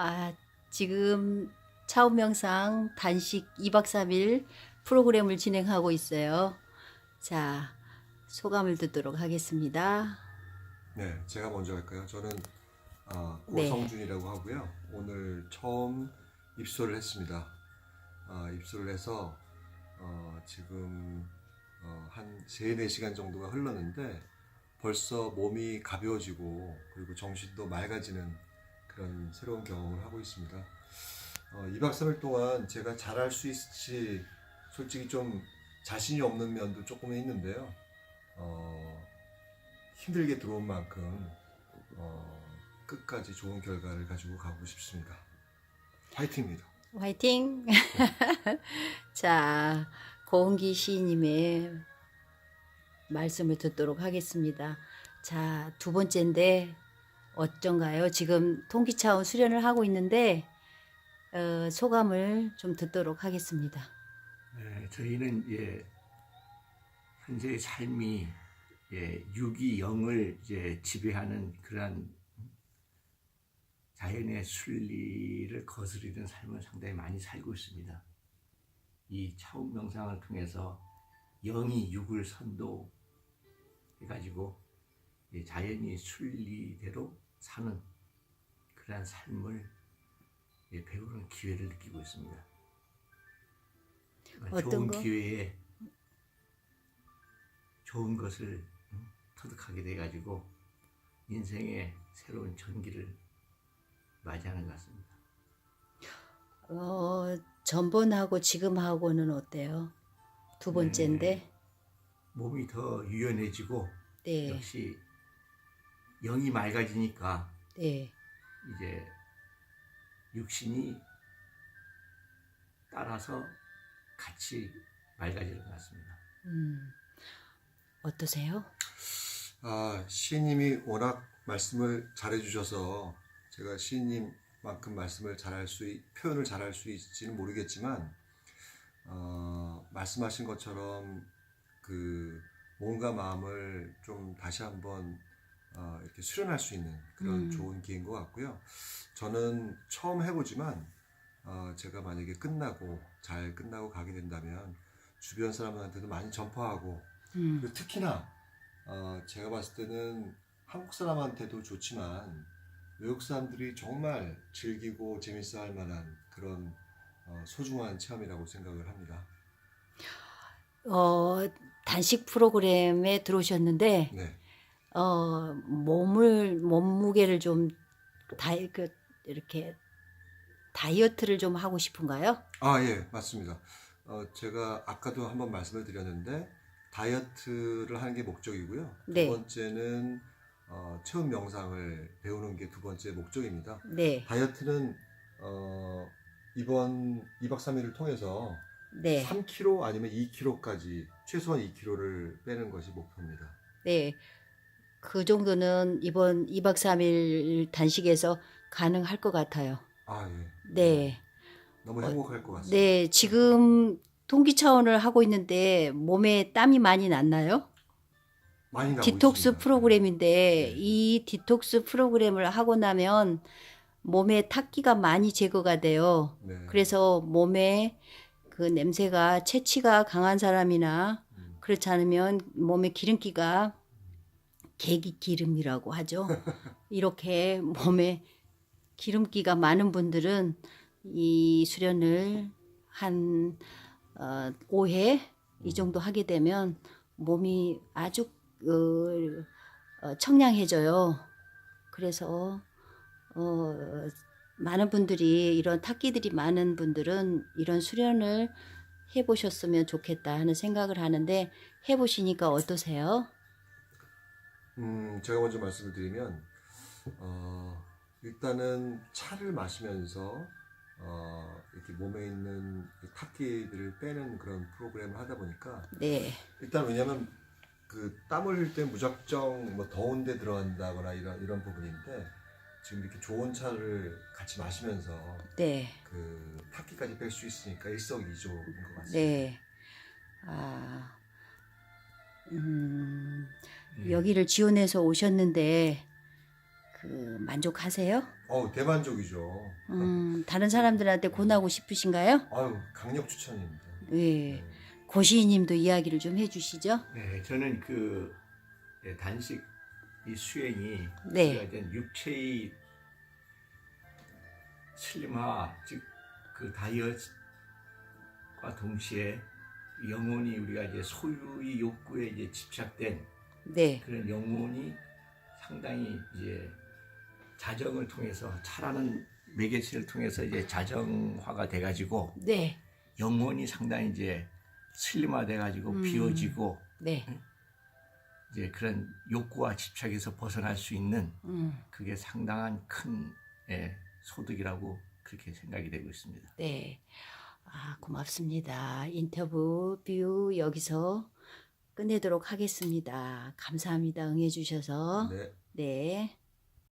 아, 지금 차움 명상 단식 2박 3일 프로그램을 진행하고 있어요. 자, 소감을 듣도록 하겠습니다. 네, 제가 먼저 할까요? 저는 아, 네. 고성준이라고 하고요. 오늘 처음 입소를 했습니다. 아, 입소를 해서 어, 지금 어, 한 3, 4시간 정도가 흘렀는데 벌써 몸이 가벼워지고 그리고 정신도 맑아지는 그런 새로운 경험을 하고 있습니다. 어, 2박 3일 동안 제가 잘할 수 있을지 솔직히 좀 자신이 없는 면도 조금은 있는데요. 어, 힘들게 들어온 만큼 어, 끝까지 좋은 결과를 가지고 가고 싶습니다. 화이팅입니다. 화이팅! 자, 고은기 시인님의 말씀을 듣도록 하겠습니다. 자, 두 번째인데 어쩐가요? 지금 통기차원 수련을 하고 있는데 어, 소감을 좀 듣도록 하겠습니다. 네, 저희는 예, 현재의 삶이 예, 육이 영을 이제 지배하는 그러한 자연의 순리를 거스르는 삶을 상당히 많이 살고 있습니다. 이 차원 명상을 통해서 영이 육을 선도 해가지고 이 자연이 순리대로 사는 그러한 삶을 예, 배우는 기회를 느끼고 있습니다. 좋은 거? 기회에 좋은 것을 음, 터득하게 돼가지고 인생의 새로운 전기를 맞이하는 것 같습니다. 어, 전번하고 지금하고는 어때요? 두 번째인데, 몸이 더 유연해지고 네, 역시 영이 맑아지니까 네, 이제 육신이 따라서 같이 맑아지는 것 같습니다. 음, 어떠세요? 아, 시인님이 워낙 말씀을 잘해주셔서 제가 시인님만큼 말씀을 잘할 수, 있- 표현을 잘할 수 있을지는 모르겠지만, 어, 말씀하신 것처럼 그 몸과 마음을 좀 다시 한번 어, 이렇게 수련할 수 있는 그런 음. 좋은 기회인 것 같고요. 저는 처음 해보지만 어, 제가 만약에 끝나고 잘 끝나고 가게 된다면 주변 사람들한테도 많이 전파하고 음, 그리고 특히나 어, 제가 봤을 때는 한국 사람한테도 좋지만 외국 사람들이 정말 즐기고 재밌어 할 만한 그런 어, 소중한 체험이라고 생각을 합니다. 어, 단식 프로그램에 들어오셨는데, 네. 어, 몸을, 몸무게를 좀, 다이, 그, 이렇게, 다이어트를 좀 하고 싶은가요? 아, 예, 맞습니다. 어, 제가 아까도 한번 말씀을 드렸는데 다이어트를 하는 게 목적이고요. 네. 두 번째는 어, 체온 명상을 배우는 게 두 번째 목적입니다. 네, 다이어트는 어, 이번 2박 3일을 통해서 네, 3kg 아니면 2kg까지 최소한 2kg를 빼는 것이 목표입니다. 네. 그 정도는 이번 2박 3일 단식에서 가능할 것 같아요. 아, 예. 네. 너무 행복할 것 같습니다. 네, 지금 통기 차원을 하고 있는데 몸에 땀이 많이 났나요? 많이 나고 디톡스 있습니다. 프로그램인데 네. 이 디톡스 프로그램을 하고 나면 몸에 탁기가 많이 제거가 돼요. 네. 그래서 몸에 그 냄새가 체취가 강한 사람이나 음, 그렇지 않으면 몸에 기름기가 계기 기름이라고 하죠. 이렇게 몸에 기름기가 많은 분들은 이 수련을 한 어, 5회 이 정도 하게 되면 몸이 아주 어, 어, 청량해져요. 그래서 어, 많은 분들이 이런 탁기들이 많은 분들은 이런 수련을 해보셨으면 좋겠다 하는 생각을 하는데 해보시니까 어떠세요? 음, 제가 먼저 말씀을 드리면 어, 일단은 차를 마시면서 어, 이렇게 몸에 있는 이 탁기들을 빼는 그런 프로그램을 하다 보니까 네, 일단 왜냐면 그 땀을 흘릴 때 무작정 뭐 더운 데 들어간다거나 이런 이런 부분인데 지금 이렇게 좋은 차를 같이 마시면서 네, 그 탁기까지 뺄 수 있으니까 일석이조인 것 같습니다. 네. 아, 음, 예. 여기를 지원해서 오셨는데 그 만족하세요? 어우 대만족이죠. 음, 다른 사람들한테 권하고 싶으신가요? 아유 강력 추천입니다. 예. 고시인님도 이야기를 좀 해주시죠. 네, 저는 그 예, 단식 이 수행이 네. 우리가 이제 육체의 슬림화 즉 그 다이어트과 동시에 영혼이 우리가 이제 소유의 욕구에 이제 집착된 네, 그런 영혼이 상당히 이제 자정을 통해서 차라는 매개체를 통해서 이제 자정화가 돼가지고 네, 영혼이 상당히 이제 슬림화 돼가지고 음. 비워지고 네. 이제 그런 욕구와 집착에서 벗어날 수 있는 음, 그게 상당한 큰 예, 소득이라고 그렇게 생각이 되고 있습니다. 네. 아, 고맙습니다. 인터뷰 뷰 여기서 끝내도록 하겠습니다. 감사합니다. 응해주셔서. 네. 네.